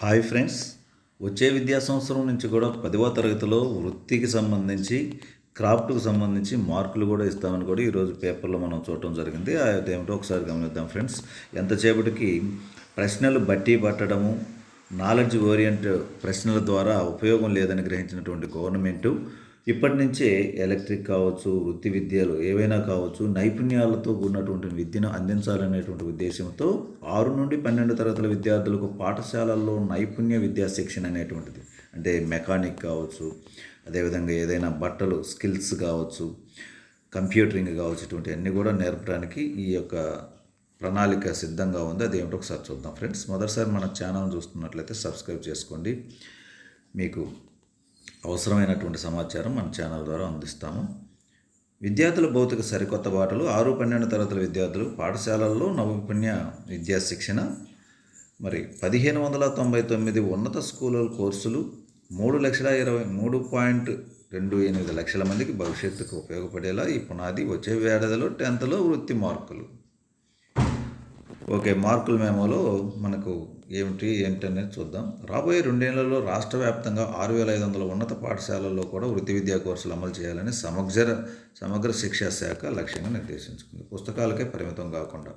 Hi friends. వచ్చే విద్యా సంవత్సరం నుంచి కూడా పదవ తరగతిలో వృత్తికి సంబంధించి క్రాఫ్ట్కి సంబంధించి మార్కులు కూడా ఇస్తామని కూడా ఈరోజు పేపర్లో మనం చూడటం జరిగింది. అదేమిటో ఒకసారి గమనిద్దాం ఫ్రెండ్స్. ఎంతసేపటికి ప్రశ్నలు బట్టి పట్టడము నాలెడ్జ్ ఓరియంట్ ప్రశ్నల ద్వారా ఉపయోగం లేదని గ్రహించినటువంటి గవర్నమెంటు ఇప్పటి నుంచే ఎలక్ట్రిక్ కావచ్చు వృత్తి విద్యలు ఏవైనా కావచ్చు నైపుణ్యాలతో కూడినటువంటి విద్యను అందించాలనేటువంటి ఉద్దేశంతో ఆరు నుండి పన్నెండు తరగతుల విద్యార్థులకు పాఠశాలల్లో నైపుణ్య విద్యా శిక్షణ అనేటువంటిది. అంటే మెకానిక్ కావచ్చు అదేవిధంగా ఏదైనా బట్టలు స్కిల్స్ కావచ్చు కంప్యూటరింగ్ కావచ్చు ఇటువంటి అన్నీ కూడా నేర్పడానికి ఈ యొక్క ప్రణాళిక సిద్ధంగా ఉంది. అది ఏమిటో ఒకసారి చూద్దాం. ఫ్రెండ్స్ మొదటిసారి మన ఛానల్ చూస్తున్నట్లయితే సబ్స్క్రైబ్ చేసుకోండి. మీకు అవసరమైనటువంటి సమాచారం మన ఛానల్ ద్వారా అందిస్తాము. విద్యార్థుల భౌతిక సరికొత్త బాటలు ఆరు పన్నెండు తరగతుల విద్యార్థులు పాఠశాలల్లో నవపుణ్య విద్యా శిక్షణ మరి పదిహేను వందల తొంభై తొమ్మిది ఉన్నత స్కూళ్ళ కోర్సులు మూడు లక్షల ఇరవై మూడు పాయింట్ రెండు ఎనిమిది లక్షల మందికి భవిష్యత్తుకు ఉపయోగపడేలా ఈ పునాది వచ్చే ఏడాదిలో టెన్త్లో వృత్తి మార్కులు. ఓకే మార్కుల మేమోలో మనకు ఏమిటి ఏంటనేది చూద్దాం. రాబోయే రెండేళ్ళలో రాష్ట్ర వ్యాప్తంగా ఆరు వేల ఐదు వందల ఉన్నత పాఠశాలల్లో కూడా వృత్తి విద్యా కోర్సులు అమలు చేయాలని సమగ్ర సమగ్ర శిక్షా శాఖ లక్ష్యంగా నిర్దేశించుకుంది. పుస్తకాలకే పరిమితం కాకుండా.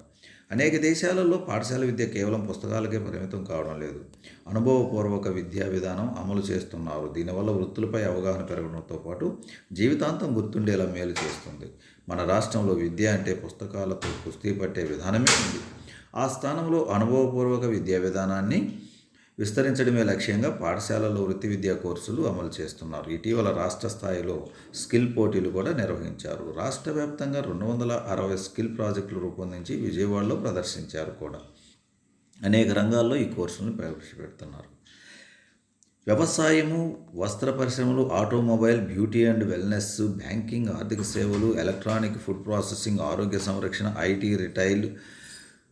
అనేక దేశాలలో పాఠశాల విద్య కేవలం పుస్తకాలకే పరిమితం కావడం లేదు. అనుభవపూర్వక విద్యా విధానం అమలు చేస్తున్నారు. దీనివల్ల వృత్తులపై అవగాహన పెరగడంతో పాటు జీవితాంతం గుర్తుండేలా మేలు చేస్తుంది. మన రాష్ట్రంలో విద్య అంటే పుస్తకాలతో కుస్తీ పట్టే విధానమే ఉంది. స్థానంలో అనుభవపూర్వక విద్యా విధానాన్ని విస్తరించడమే లక్ష్యంగా పాఠశాలలో వృత్తి విద్యా కోర్సులు అమలు చేస్తున్నారు. ఇటీవల రాష్ట్ర స్థాయిలో స్కిల్ పోటీలు కూడా నిర్వహించారు. రాష్ట్ర వ్యాప్తంగా రెండు వందల అరవై స్కిల్ ప్రాజెక్టులు రూపొందించి విజయవాడలో ప్రదర్శించారు కూడా. అనేక రంగాల్లో ఈ కోర్సులను ప్రవేశపెడుతున్నారు. వ్యవసాయము వస్త్ర పరిశ్రమలు automobile beauty and wellness banking ఆర్థిక సేవలు ఎలక్ట్రానిక్ ఫుడ్ ప్రాసెసింగ్ ఆరోగ్య సంరక్షణ ఐటీ రిటైల్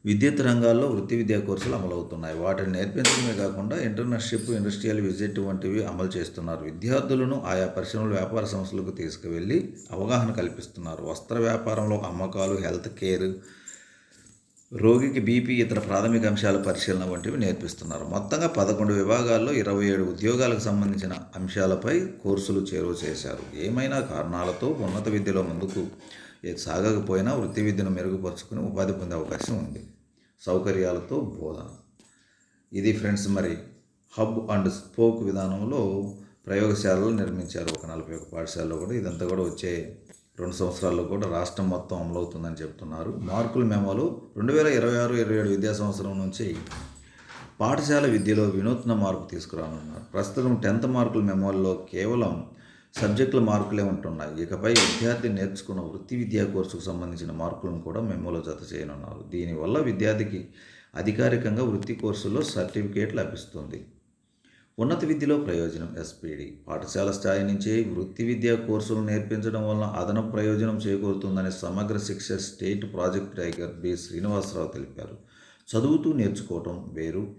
విద్యుత్ రంగాల్లో వృత్తి విద్యా కోర్సులు అమలవుతున్నాయి. వాటిని నేర్పించడమే కాకుండా ఇంటర్నర్షిప్ ఇండస్ట్రియల్ విజిట్ వంటివి అమలు చేస్తున్నారు. విద్యార్థులను ఆయా పరిశ్రమలు వ్యాపార సంస్థలకు తీసుకువెళ్ళి అవగాహన కల్పిస్తున్నారు. వస్త్ర వ్యాపారంలో అమ్మకాలు హెల్త్ కేర్ రోగికి బీపీ ఇతర ప్రాథమిక అంశాల పరిశీలన వంటివి నేర్పిస్తున్నారు. మొత్తంగా పదకొండు విభాగాల్లో ఇరవై ఏడు ఉద్యోగాలకు సంబంధించిన అంశాలపై కోర్సులు చేరువ చేశారు. ఏమైనా కారణాలతో ఉన్నత విద్యలో ముందుకు సాగకపోయినా వృత్తి విద్యను మెరుగుపరుచుకుని ఉపాధి పొందే అవకాశం ఉంది. సౌకర్యాలతో బోధన. ఇది ఫ్రెండ్స్ మరి హబ్ అండ్ స్పోక్ విధానంలో ప్రయోగశాలలు నిర్మించారు. ఒక నలభై ఒక పాఠశాలలో కూడా ఇదంతా కూడా వచ్చే రెండు సంవత్సరాల్లో కూడా రాష్ట్రం మొత్తం అమలవుతుందని చెప్తున్నారు. మార్కుల మెమోలు రెండు వేల ఇరవై ఆరు ఇరవై ఏడు విద్యా సంవత్సరం నుంచి పాఠశాల విద్యలో వినూత్న మార్పు తీసుకురానున్నారు. ప్రస్తుతం టెన్త్ మార్కుల మెమోల్లో కేవలం సబ్జెక్టుల మార్కులే ఉంటున్నాయి. ఇకపై విద్యార్థి నేర్చుకున్న వృత్తి విద్యా కోర్సుకు సంబంధించిన మార్కులను కూడా మెమోలో జత చేయనున్నారు. దీనివల్ల విద్యార్థికి అధికారికంగా వృత్తి కోర్సులో సర్టిఫికేట్ లభిస్తుంది. ఉన్నత విద్యలో ప్రయోజనం ఎస్పీడి. పాఠశాల స్థాయి నుంచే వృత్తి విద్యా కోర్సులు నేర్పించడం వలన అదనపు ప్రయోజనం చేకూరుతుందని సమగ్ర శిక్ష state project director B. Srinivasarao తెలిపారు. చదువుతూ నేర్చుకోవటం వేరు.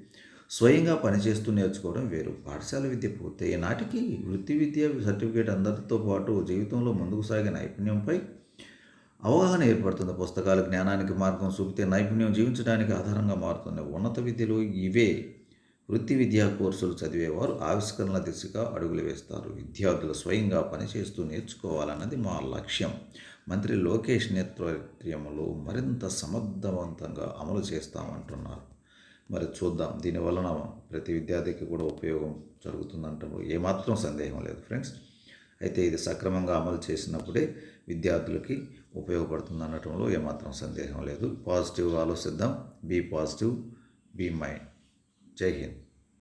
స్వయంగా పనిచేస్తూ నేర్చుకోవడం వేరు. పాఠశాల విద్య పూర్తయ్యే నాటికి వృత్తి విద్య సర్టిఫికేట్ అందరితో పాటు జీవితంలో ముందుకు సాగే నైపుణ్యంపై అవగాహన ఏర్పడుతుంది. పుస్తకాలు జ్ఞానానికి మార్గం చూపితే నైపుణ్యం జీవించడానికి ఆధారంగా మారుతుంది. ఉన్నత విద్యలో ఇవే వృత్తి విద్యా కోర్సులు చదివేవారు ఆవిష్కరణల దిశగా అడుగులు వేస్తారు. విద్యార్థులు స్వయంగా పనిచేస్తూ నేర్చుకోవాలన్నది మా లక్ష్యం. మంత్రి లోకేష్ నేతృత్వంలో మరింత సమర్థవంతంగా అమలు చేస్తామంటున్నారు. మరి చూద్దాం. దీనివలన ప్రతి విద్యార్థికి కూడా ఉపయోగం జరుగుతుందంటే ఏమాత్రం సందేహం లేదు ఫ్రెండ్స్. అయితే ఇది సక్రమంగా అమలు చేసినప్పుడే విద్యార్థులకి ఉపయోగపడుతుంది అనటంలో ఏమాత్రం సందేహం లేదు. పాజిటివ్గా ఆలోచిద్దాం. Be positive be mind. Jai Hind.